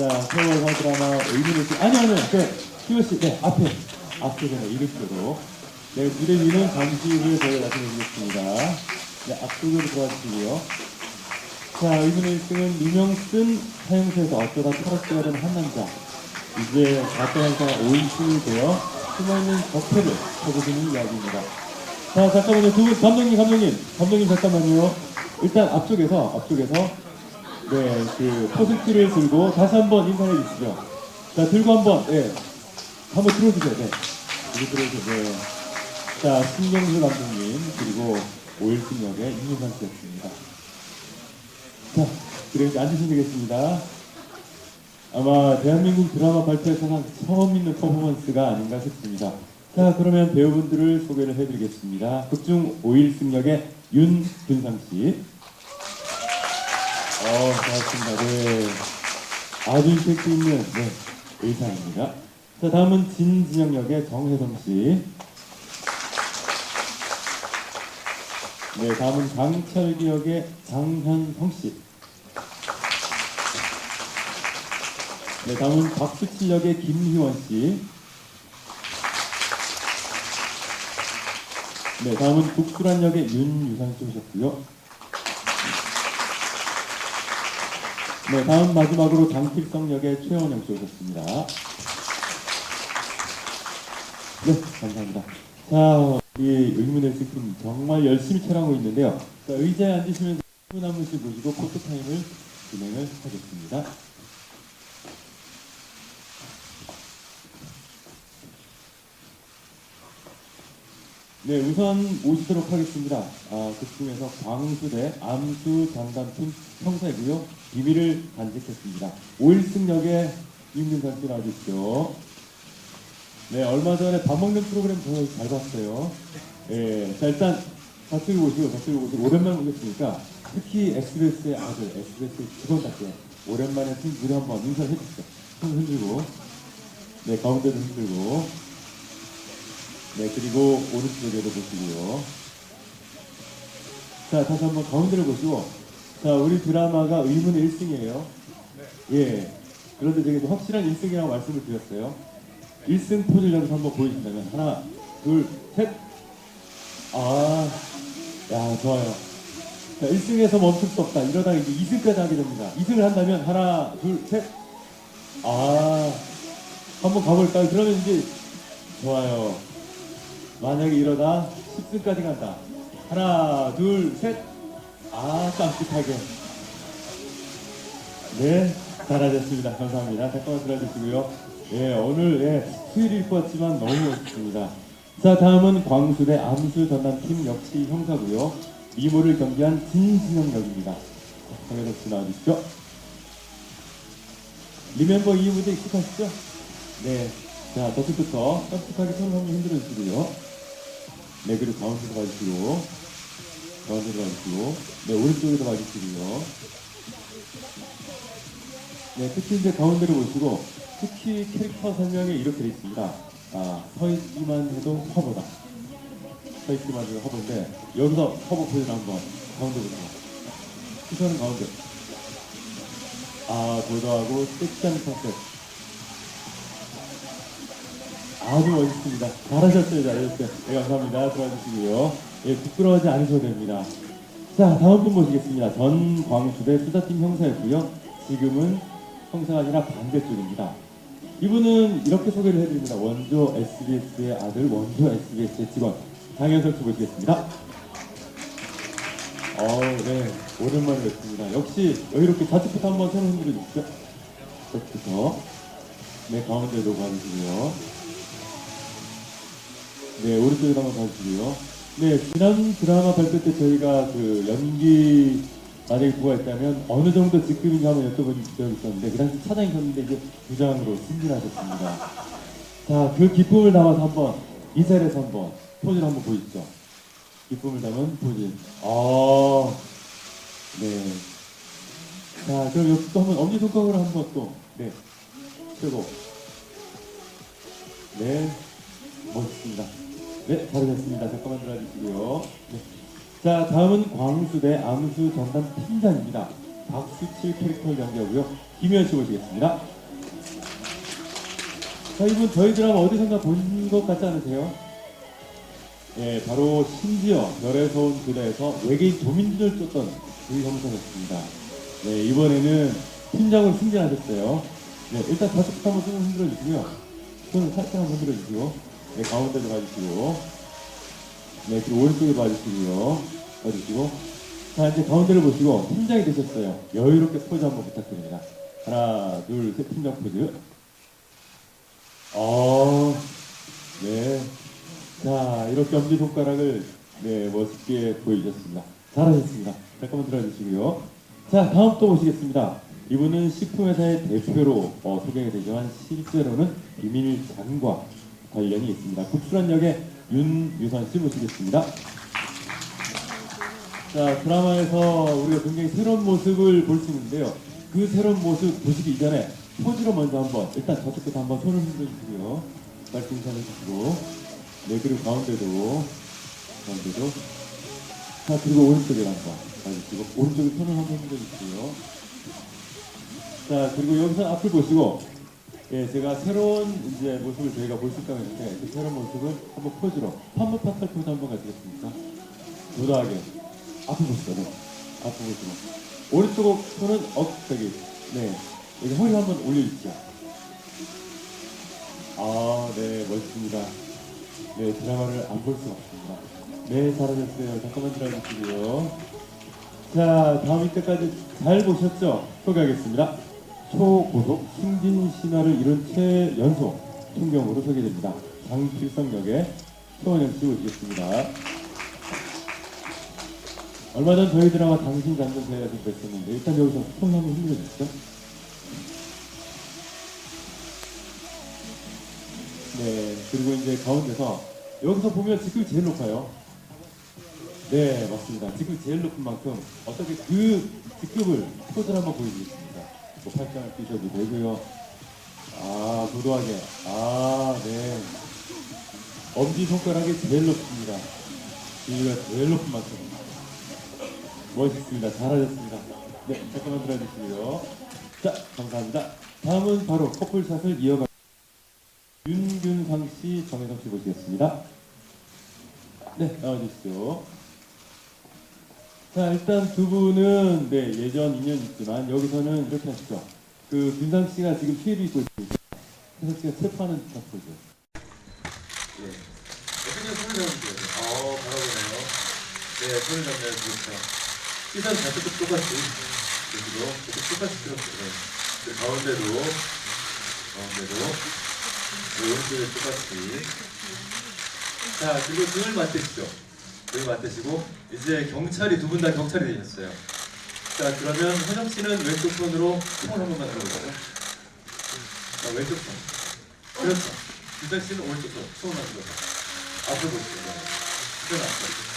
자, 세월호 드라마 의미를 씨. 아니, 아니, 네, 희호 씨, 네, 앞에, 앞에 전에 이륙도로. 네, 무대 위는 잠시 후에 저희가 말씀드리겠습니다. 네, 앞쪽으로 도와주시고요. 자, 의문의 1등은 누명 쓴 사형수에서 어쩌다 철학기가 된 한 남자. 이제 가짜 형사가 5인승이 되어 숨어있는 적폐를 쳐보시는 이야기입니다. 자, 잠깐만요. 두 분, 감독님, 감독님. 감독님, 잠깐만요. 일단 앞쪽에서, 앞쪽에서, 네, 그, 포스트를 들고 다시 한번 인사해 주시죠. 자, 들고 한번, 네. 한번 들어주세요. 네. 이렇게 들어주세요. 네. 자, 신경수 감독님, 그리고 5일승 역의 이민상 씨였습니다. 자, 그래 이제 앉으시면 되겠습니다. 아마 대한민국 드라마 발표에서는 처음 있는 퍼포먼스가 아닌가 싶습니다. 자, 그러면 배우분들을 소개를 해드리겠습니다. 극중 5일 승 역의 윤근상 씨. 어, 반갑습니다. 네. 아주 임팩트 있는 네, 의상입니다. 자, 다음은 진진영 역의 정혜성 씨. 네, 다음은 강철기 역의 장현성 씨. 네, 다음은 박수치 역의 김희원 씨. 네, 다음은 국수란 역의 윤유상 씨 오셨고요. 네, 다음 마지막으로 장필성 역의 최원영 씨 오셨습니다. 네, 감사합니다. 자, 이 의문의 스팀 정말 열심히 촬영하고 있는데요. 자, 의자에 앉으시면서 한분한 분씩 보시고 포토타임을 진행을 하겠습니다. 네, 우선 모시도록 하겠습니다. 아, 그 중에서 광수대 암수 전담팀 형사이고요. 비밀을 간직했습니다. 5일승 역의 임윤선 씨 나와주십시오. 네, 얼마 전에 밥 먹는 프로그램 정말 잘 봤어요. 예, 자, 일단 저쪽을 보시고, 저쪽을 보시고, 오랜만에 보겠으니까 특히 SBS의 아들, SBS 직원답게 오랜만에 팀 무대 한번 인사를 해주시죠. 손 흔들고, 네, 가운데도 흔들고, 네, 그리고 오른쪽에도 보시고요. 자, 다시 한번 가운데를 보시고, 자, 우리 드라마가 의문 1승이에요. 예. 그런데 저기 확실한 1승이라고 말씀을 드렸어요. 1승 포즈를 여기서 한번 보여주신다면, 하나, 둘, 셋. 아, 야, 좋아요. 자, 1승에서 멈출 수 없다. 이러다가 이제 2승까지 하게 됩니다. 2승을 한다면, 하나, 둘, 셋. 아, 한번 가볼까요? 그러면 이제, 좋아요. 만약에 이러다 10승까지 간다. 하나, 둘, 셋. 아, 깜찍하게. 네, 잘하셨습니다. 감사합니다. 잠깐만 들어주시고요. 예, 오늘 예, 수요일일 것 같지만 너무 멋있습니다. 자, 다음은 광수대 암수 전담팀 역시 형사고요. 미모를 경기한 진진영 역입니다. 정혜석 씨 나와주시죠. 리멤버 이 무대 익숙하시죠? 네. 자, 저쪽부터 깜찍하게 손을 한번 흔들어 주시고요. 네, 그리고 가운데로 봐주시고, 가운데로 봐주시고, 네, 오른쪽에도 봐주시고요. 네, 특히 이제 가운데로 보시고, 특히 캐릭터 설명에 이렇게 되어 있습니다. 아, 서 있기만 해도 허브다. 서 있기만 해도 허브인데, 여기서 허브 포즈를 한번 가운데부터. 시선은 가운데. 아, 도도하고 섹시한 컨셉. 아주 멋있습니다. 잘하셨어요, 잘하셨어요. 네, 감사합니다. 들어와주시고요. 예, 부끄러워하지 않으셔도 됩니다. 자, 다음 분 모시겠습니다. 전 광수대 수사팀 형사였고요. 지금은 형사가 아니라 반대쪽입니다. 이분은 이렇게 소개를 해드립니다. 원조 SBS의 아들, 원조 SBS의 직원, 장현석 씨 모시겠습니다. 어우, 네. 오랜만에 뵙습니다. 역시 여유롭게 좌측부터 한번 손을 흔들어 주시죠. 좌측부터. 네, 가운데도 봐주시고요. 네, 오른쪽에도 한번 봐주시고요. 네, 지난 드라마 발표 때 저희가 그 연기 만약에 부가 있다면 어느 정도 직급인지 한번 여쭤본 적이 있었는데 그 당시 차장이 셨는데 이제 부장으로 승진하셨습니다. 자, 그 기쁨을 담아서 한번 이 자리에서 한번 포즈를 한번 보여주죠. 기쁨을 담은 포즈. 아, 네. 자, 그럼 여기 또 한번 엄지손가락으로 한번 또, 네. 최고. 네. 멋있습니다. 네, 잘하셨습니다. 잠깐만 들어주시고요. 네. 자, 다음은 광수대 암수 전담 팀장입니다. 박수칠 캐릭터를 연기하고요. 김현 씨 모시겠습니다. 자, 이분 저희 드라마 어디선가 본 것 같지 않으세요? 예, 바로 심지어 별에서 온 그대에서 외계인 도민준을 쫓던 그 형사였습니다. 네, 이번에는 팀장을 승진하셨어요. 네, 일단 번 한번 손을 흔들어 주시고요. 손을 살짝 한번 흔들어 주시고, 네, 가운데로 봐주시고, 네, 그리고 오른쪽에 봐주시고요. 봐주시고, 자, 이제 가운데를 보시고, 팀장이 되셨어요. 여유롭게 포즈 한번 부탁드립니다. 하나, 둘, 셋, 팀장 포즈. 어, 네. 자, 이렇게 엄지손가락을 네, 멋있게 보여주셨습니다. 잘하셨습니다. 잠깐만 들어주시고요. 자, 다음 또 모시겠습니다. 이분은 식품회사의 대표로 어, 소개가 되지만 실제로는 비밀 장과 관련이 있습니다. 국수란 역의 윤유선 씨 모시겠습니다. 자, 드라마에서 우리가 굉장히 새로운 모습을 볼 수 있는데요. 그 새로운 모습 보시기 이전에 포즈로 먼저 한번 일단 저쪽부터 한번 손을 흔들어 주시고요. 말씀 인사해 주시고 네 그리고 가운데도 가운데도 자 그리고 오른쪽에 한번 봐주시고 오른쪽에 손을 한번 흔들어 주시고요. 자 그리고 여기서 앞을 보시고 예 제가 새로운 이제 모습을 저희가 볼 수 있다고 했는데 그 새로운 모습을 한번 포즈로 판무 파탈 포즈 한번 가지겠습니까? 도도하게 앞을 보시고 네. 앞을 보시고 오른쪽 손은 어 저기 네 여기 허리 한번 올려주시죠. 아, 네, 멋있습니다. 네, 드라마를 안 볼 수가 없습니다. 네, 잘하셨어요. 잠깐만 기다려주시고요. 자, 다음 이때까지 잘 보셨죠? 소개하겠습니다. 초고속 승진 신화를 이룬 최연소 총경으로 소개됩니다. 장필성 역의 최원영 씨 모시겠습니다. 얼마 전 저희 드라마 당신 잠든 대회에서 뵀었는데 일단 여기서 손 한번 흔들어 주시죠. 네, 그리고 이제 가운데서 여기서 보면 직급이 제일 높아요. 네, 맞습니다. 직급이 제일 높은 만큼 어떻게 그 직급을 포즈를 한번 보여드리겠습니다. 뭐 팔짱을 끼셔도 되고요. 아, 도도하게. 아, 네. 엄지 손가락이 제일 높습니다. 지위가 제일 높은 만큼. 멋있습니다. 잘하셨습니다. 네, 잠깐만 들어주시고요. 자, 감사합니다. 다음은 바로 커플샷을 이어가 윤균상 씨, 정혜성 씨 모시겠습니다. 네, 나와주시죠. 자, 일단 두 분은 네, 예전 인연이 있지만 여기서는 이렇게 하시죠. 그 윤상 씨가 지금 피해를 입고 있습니다. 혜성 씨가 체포하는 듯한 포즈. 예. 그냥 손을 잡으세요. 어, 바라보네요. 네, 손을 잡네요, 그렇죠. 시선 자체도 똑같이. 그리고 이렇게 똑같이 들었어요. 네. 그 가운데도, 가운데도, 네, 오른쪽에 똑같이. 자, 그리고 등을 맞대시죠. 등을 맞대시고, 이제 경찰이, 두 분 다 경찰이 되셨어요. 자, 그러면 허정 씨는 왼쪽 손으로 손을 한 번 만 들어보세요. 자, 왼쪽 손. 그렇죠. 유선 씨는 오른쪽 손, 손만 들어보세요. 앞으로 보시죠. 시선 앞으로.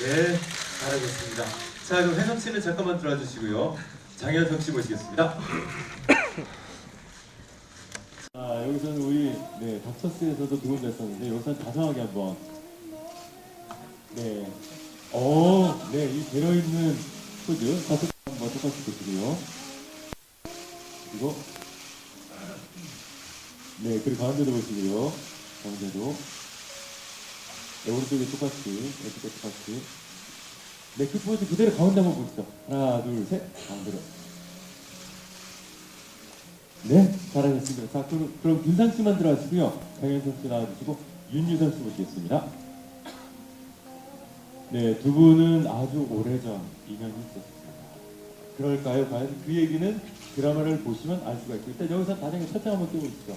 네, 잘하셨습니다. 자, 그럼 혜성 씨는 잠깐만 들어주시고요. 장현석 씨 모시겠습니다. 자, 여기서는 우리 네, 닥터스에서도 두분 뵀었는데 여기서는 다정하게 한번 네, 어, 네, 이 배려 있는 포즈 다섯 번 한번 똑같이 보시고요. 그리고 네, 그리고 가운데도 보시고요. 가운데도 네, 오른쪽에 똑같이, 왼쪽에 똑같이 네, 그 포즈 그대로 가운데 한번 보시죠. 하나, 둘, 셋, 가운데로 네, 잘하셨습니다. 자, 그럼, 그럼 윤상 씨만 들어가시고요. 장현석 씨 나와주시고 윤유선 씨 모시겠습니다. 네, 두 분은 아주 오래전 인연이 있었습니다. 그럴까요? 과연 그 얘기는 드라마를 보시면 알 수가 있고 일단 여기서 다정히 첫장 한번 띄워주시죠.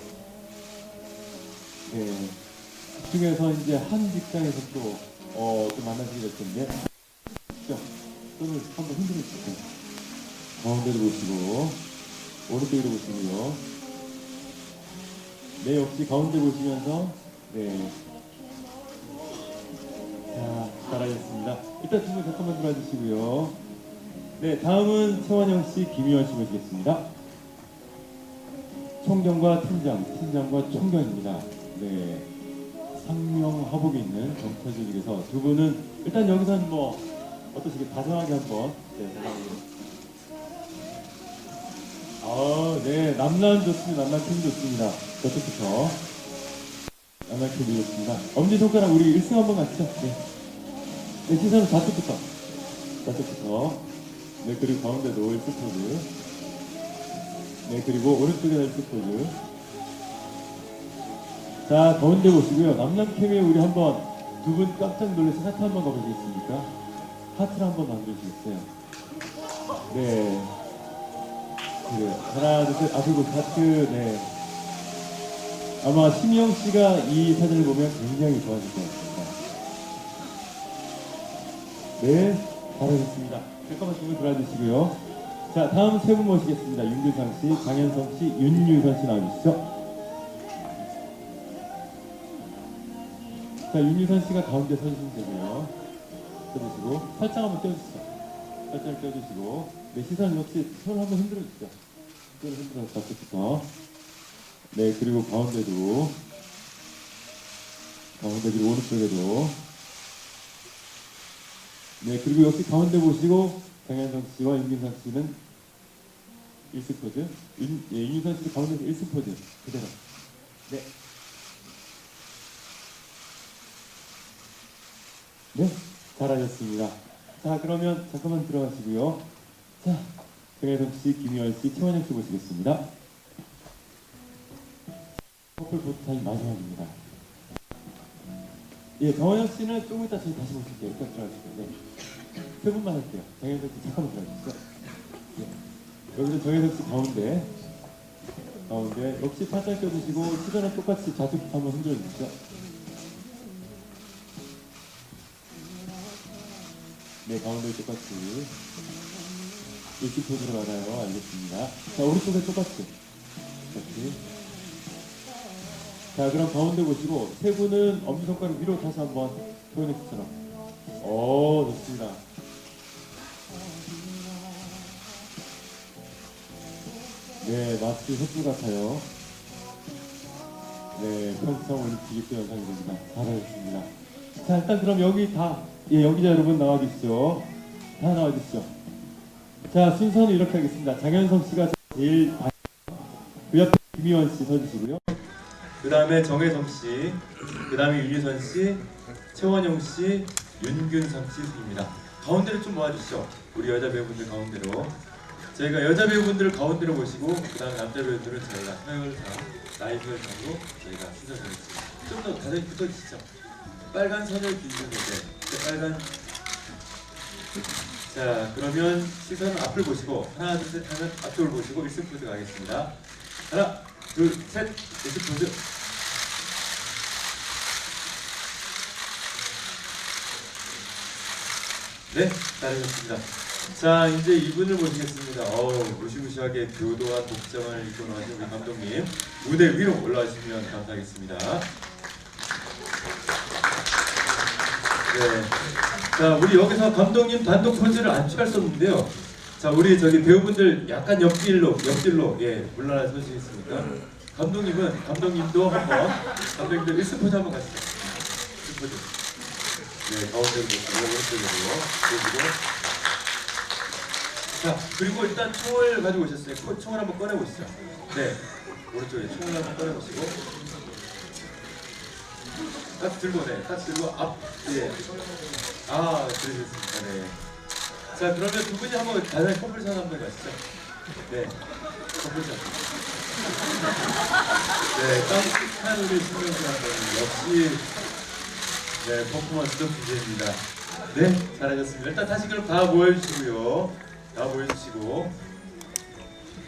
네, 그 중에서 이제 한 직장에서 또, 어, 좀 만나시게 될 텐데 자, 손을 한번 흔들어 주세요. 가운데로 보시고 오른쪽으로 보시고요. 네, 역시 가운데 보시면서 네. 자, 잘하셨습니다. 일단 두 분 잠깐만 들어주시고요. 네, 다음은 최원영 씨, 김희원 씨 모시겠습니다. 총경과 팀장, 팀장과 총경입니다. 네, 상명하복에 있는 경찰 조직에서 두 분은 일단 여기서는 뭐 어떠시게 다정하게 한번 네, 다정하게. 아, 네, 남란 좋습니다. 남란 캠 좋습니다. 저쪽부터. 남란 캠이 좋습니다. 엄지손가락 우리 1승 한번 가시죠. 네. 네, 시선은 좌측부터. 좌측부터. 네, 그리고 가운데도 1승 포즈. 네, 그리고 오른쪽에다 1승 포즈. 자, 가운데 보시고요. 남남 캠에 우리 한번 두 분 깜짝 놀라서 하트 한번 가보시겠습니까? 하트를 한번 만들어주시겠어요? 네. 그래 하나 둘셋. 앞에 보시 하트 네. 아마 심영 씨가 이 사진을 보면 굉장히 좋아하실 것 같습니다. 네 잘하셨습니다. 잠깐만 두분 돌아주시고요. 자 다음 세 분 모시겠습니다. 윤규상 씨 장현성 씨 윤유선 씨 나와주시죠. 자 윤유선 씨가 가운데 서주시면 되고요. 서주시고 팔짱 한번 떼어주시죠 팔짱을 떼어주시고 네 시선 역시 손 한번 흔들어 주시죠. 손을 흔들어서 좌측부터 네 그리고 가운데도 가운데 그리고 오른쪽에도. 네 그리고 역시 가운데 보시고 장현성 씨와 윤민상 씨는 1스 포즈. 윤, 예, 윤민상 씨도 가운데서 1스 포즈 그대로. 네. 네, 잘하셨습니다. 자, 그러면 잠깐만 들어가시고요. 자, 정혜성 씨, 김희원 씨, 최원영 씨 모시겠습니다. 커플 포토타임 마지막입니다. 예, 정원영 씨는 조금 이따 저희 다시 모실게요. 일단 들어가시고요. 네. 세 분만 할게요. 정혜성 씨 잠깐만 들어가주시죠. 예. 여기서 정혜성 씨 가운데, 가운데, 역시 팔짱 껴주시고, 시선은 똑같이 좌측 한번 흔들어 주시죠. 네, 가운데 똑같이. 일찍 포즈로 받아요. 알겠습니다. 자, 오른쪽에 똑같이. 똑같이. 자, 그럼 가운데 보시고, 세 분은 엄지손가락 위로 다시 한번 표현해주처럼. 오, 좋습니다. 네, 마치 햇불 같아요. 네, 평창 올림픽 입수 영상이 됩니다. 잘하셨습니다. 자, 일단 그럼 여기 다, 예, 여기자 여러분 나와 주시죠. 다 나와 주시죠. 자, 순서는 이렇게 하겠습니다. 장현성 씨가 제일 다- 그 옆에 김희원 씨 서주시고요. 그 다음에 정혜성 씨, 그 다음에 윤유선 씨, 최원용 씨, 윤균상 씨 순입니다. 가운데로 좀 모아주시죠. 우리 여자 배우분들 가운데로. 저희가 여자 배우분들을 가운데로 모시고 그 다음 남자 배우들은 저희가 서열상, 나이별상으로 저희가 순서 정했습니다. 좀더 가까이 붙어주시죠. 빨간 선을 기준으로 네, 빨간 자 그러면 시선은 앞을 보시고 하나 둘 셋 하면 앞쪽을 보시고 일승 포즈 가겠습니다. 하나 둘 셋 일승 포즈 네 잘하셨습니다. 자 이제 이분을 모시겠습니다. 어우 무시무시하게 교도와 독점을 입고 나와신 우리 감독님 무대 위로 올라와주시면 감사하겠습니다. 네. 자, 우리 여기서 감독님 단독 포즈를 안 취할 수 없는데요. 자, 우리 저기 배우분들 약간 옆길로, 옆길로, 예, 물러나 서시겠습니까? 감독님은, 감독님도 한번, 감독님들 1스 포즈 한번 가시죠. 1스 포즈. 네, 가운데로 오른쪽으로 보시고. 자, 그리고 일단 총을 가지고 오셨어요. 코- 총을 한번 꺼내보시죠. 네, 오른쪽에 총을 한번 꺼내보시고. 딱 들고 네, 딱 들고 앞 예. 아 그러셨습니다. 네. 자 그러면 두 분이 한번 다른 커플샷 한번 가시죠. 네, 커플샷. 네, 깜찍한 우리 씨 한번 역시 네 퍼포먼스도 기대입니다. 네, 잘하셨습니다. 일단 다시 그럼 다 모여주시고요. 다 모여주시고